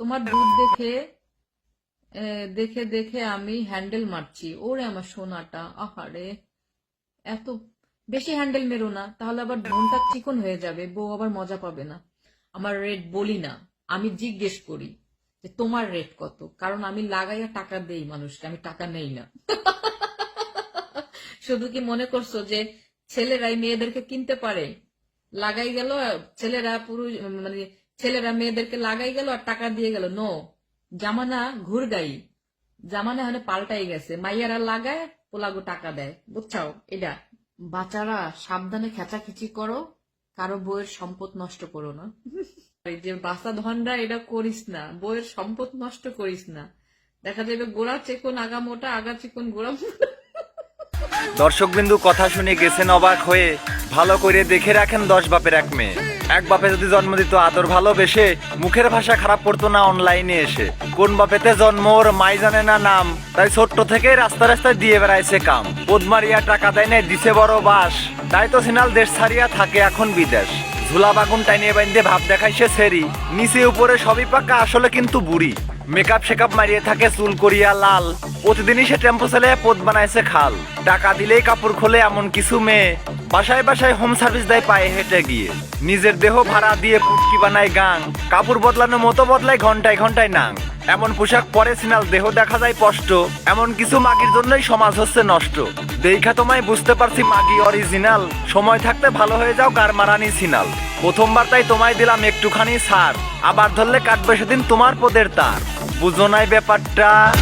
তোমার দুধ দেখে দেখে দেখে আমি হ্যান্ডেল মারছি। ওরে আমার সোনাটা, আহারে। এত বেশি হ্যান্ডেল মেরো না, তাহলে আবার মনটা চিকন হয়ে যাবে, বউ আবার মজা পাবে না। আমার রেট বলি না, আমি জিজ্ঞেস করি যে তোমার রেট কত? কারণ আমি লাগাইয়া টাকা দেই মানুষকে, আমি টাকা নেই না। শুধু কি মনে করছ যে ছেলেরাই মেয়েদেরকে কিনতে পারে? লাগাই গেল, ছেলেরা পুরুষ মানে ছেলেরা মেয়েদেরকে লাগাই গেল আর টাকা দিয়ে গেল। নো জামানা ঘুরগাই। জামানা হলে পাল্টাই গেছে। মাইয়ারা লাগায়, পোলাগো টাকা দেয়। বুঝছাও? এটা। বাচ্চারা সাবধানে খেচাখিচি করো, কারও বইয়ের সম্পদ নষ্ট করো না। যে বাসা ধনরা, এটা করিস না। বইয়ের সম্পদ নষ্ট করিস না। দেখা যাবে গোড়া চেকন, আগা মোটা, আগা চিকন, গোড়া দর্শকবিন্দু, কথা শুনে গেছেন অবাক হয়ে। ভালো করে দেখে রাখেন দশ বাপের এক মেয়ে। এক বাপে যদি জন্ম দিত আদর ভালোবেসে, মুখের ভাষা খারাপ করতো না অনলাইনে এসে। কোন বাপেতে জন্ম, ওর মাই জানে না নাম, তাই ছোট্ট থেকে রাস্তা রাস্তায় দিয়ে বেড়াইছে কাম। পদমারিয়া টাকা দেয় না দিছে বড় বাস। তাই তো সিনাল দেশ ছাড়িয়া থাকে এখন বিদেশ। ঝুলা বাগুন টাইনিয়ে বাইন্দে ভাব দেখাইছে সেরি। নিচে উপরে সবই পাকা, আসলে কিন্তু বুড়ি। মেকআপ শেকআপ মারিয়ে থাকে চুল করিয়া লাল। প্রতিদিনই সে টেম্পো ছেলে পদ বানাইছে খাল। টাকা দিলেই কাপড় খোলে এমন কিছু মেয়ে। বাসায় বাসায় হোম সার্ভিস দেয় পায়ে হেঁটে গিয়ে। নিজের দেহ ভাড়া দিয়ে পুটকি বানায় গাং। কাপড় বদলানো মতো বদলায় ঘন্টায় ঘন্টায় নাং। এমন পোশাক পরে সিনাল দেহ দেখা যায় স্পষ্ট। এমন কিছু মাগির জন্যই সমাজ হচ্ছে নষ্ট। দেখা তোমায় বুঝতে পারছি মাগি অরিজিনাল সময় থাকতে ভালো হয়ে যাও কার মারানি সিনাল। প্রথমবার তাই তোমায় দিলাম একটুখানি সার। আবার ধরলে কাটবে সেদিন তোমার পদের তার। বুঝো নাই ব্যাপারটা।